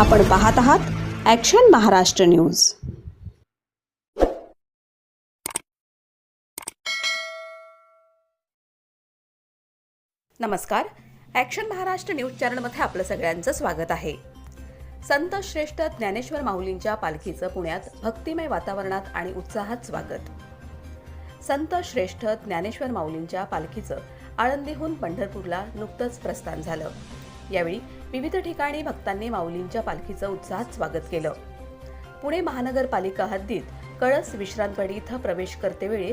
आपण पाहत आहात ॲक्शन महाराष्ट्र न्यूज नमस्कार. ॲक्शन महाराष्ट्र न्यूज चॅनलमध्ये आपलं सगळ्यांचं स्वागत आहे. संत श्रेष्ठ ज्ञानेश्वर माऊलींच्या पालखीचं पुण्यात भक्तिमय वातावरणात आणि उत्साहात स्वागत. संत श्रेष्ठ ज्ञानेश्वर माऊलींच्या पालखीचं आळंदीहून पंढरपूरला नुकतंच प्रस्थान झालं. यावेळी विविध ठिकाणी भक्तांनी माऊलींच्या पालखीचं उत्साहात स्वागत केलं. पुणे महानगरपालिका हद्दीत कळस विश्रांतवाडी इथं प्रवेश करतेवेळी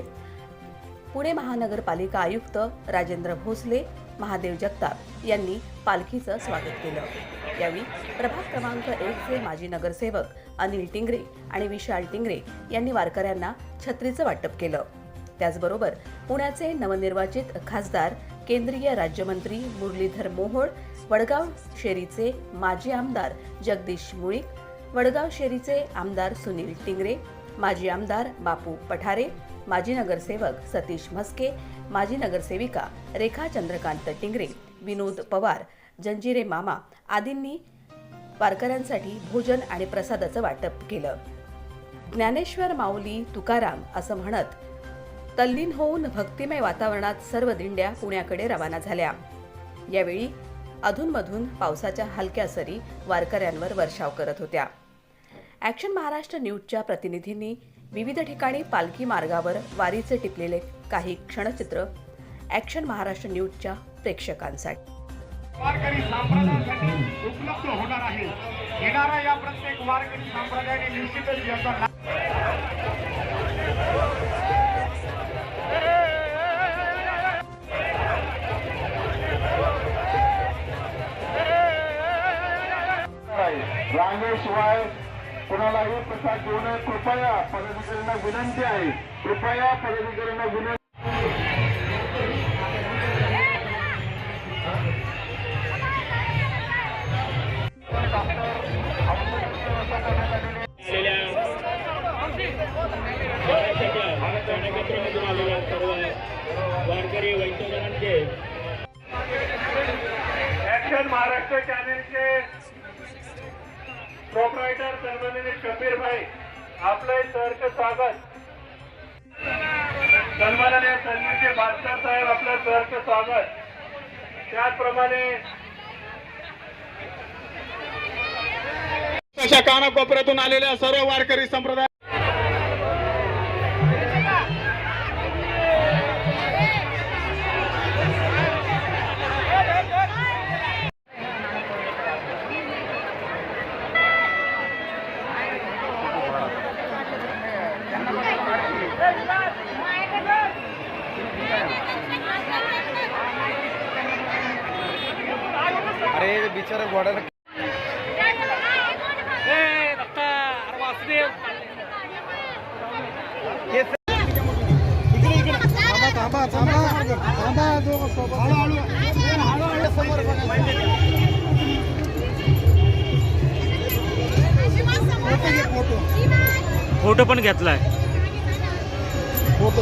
पुणे महानगरपालिका आयुक्त राजेंद्र भोसले महादेव जगताप यांनी पालखीचं स्वागत केलं. यावेळी प्रभाग क्रमांक एकचे माजी नगरसेवक अनिल टिंगरे आणि विशाल टिंगरे यांनी वारकऱ्यांना छत्रीचं वाटप केलं. त्याचबरोबर पुण्याचे नवनिर्वाचित खासदार केंद्रीय राज्यमंत्री मुरलीधर मोहोळ वडगाव शेरीचे माजी आमदार जगदीश मुळीक वडगाव शेरीचे आमदार सुनील टिंगरे माजी आमदार बापू पठारे माजी नगरसेवक सतीश म्हस्के माजी नगरसेविका रेखा चंद्रकांत टिंगरे विनोद पवार जंजिरे मामा आदींनी वारकऱ्यांसाठी भोजन आणि प्रसादाचं वाटप केलं. ज्ञानेश्वर माऊली तुकाराम असं म्हणत तल्लीन होऊन भक्तिमय वातावरणात सर्व दिंड्या पुण्याकडे रवाना झाल्या. यावेळी अधूनमधून पावसाच्या हलक्या सरी वारकऱ्यांवर वर्षाव करत होत्या. ॲक्शन महाराष्ट्र न्यूजच्या प्रतिनिधींनी विविध ठिकाणी पालखी मार्गावर वारीचे टिपलेले काही क्षणचित्र ॲक्शन महाराष्ट्र न्यूजच्या प्रेक्षकांसाठी. वारकरी संप्रदायासाठी उपलब्ध होणार आहे. येणारा या प्रत्येक वारकरी संप्रदायाने निश्चितच याचा रांगेशिवाय कुणालाही प्रसाद देऊ नये. कृपया पदाधिकाऱ्यांना विनंती आहे. कृपया पदाधिकाऱ्यांना विनंती वारकरी वैष्णवांचे ऍक्शन महाराष्ट्र चॅनेलचे प्रोपरायटर सन्माननीय शबीर भाई आपलं सहर्ष स्वागत. सन्माननीय संजीवजी भास्कर साहेब आपलं सहर्ष स्वागत. त्याचप्रमाणे अशा कानाकोपऱ्यातून आलेल्या सर्व वारकरी संप्रदाय अरे बिचारा घोड्याला थांबा थांबा थांबा हळूहळू हळूहळू समोर फ़ोटो फ़ोटो फ़ोटो पण घेतलाय. फ़ोटो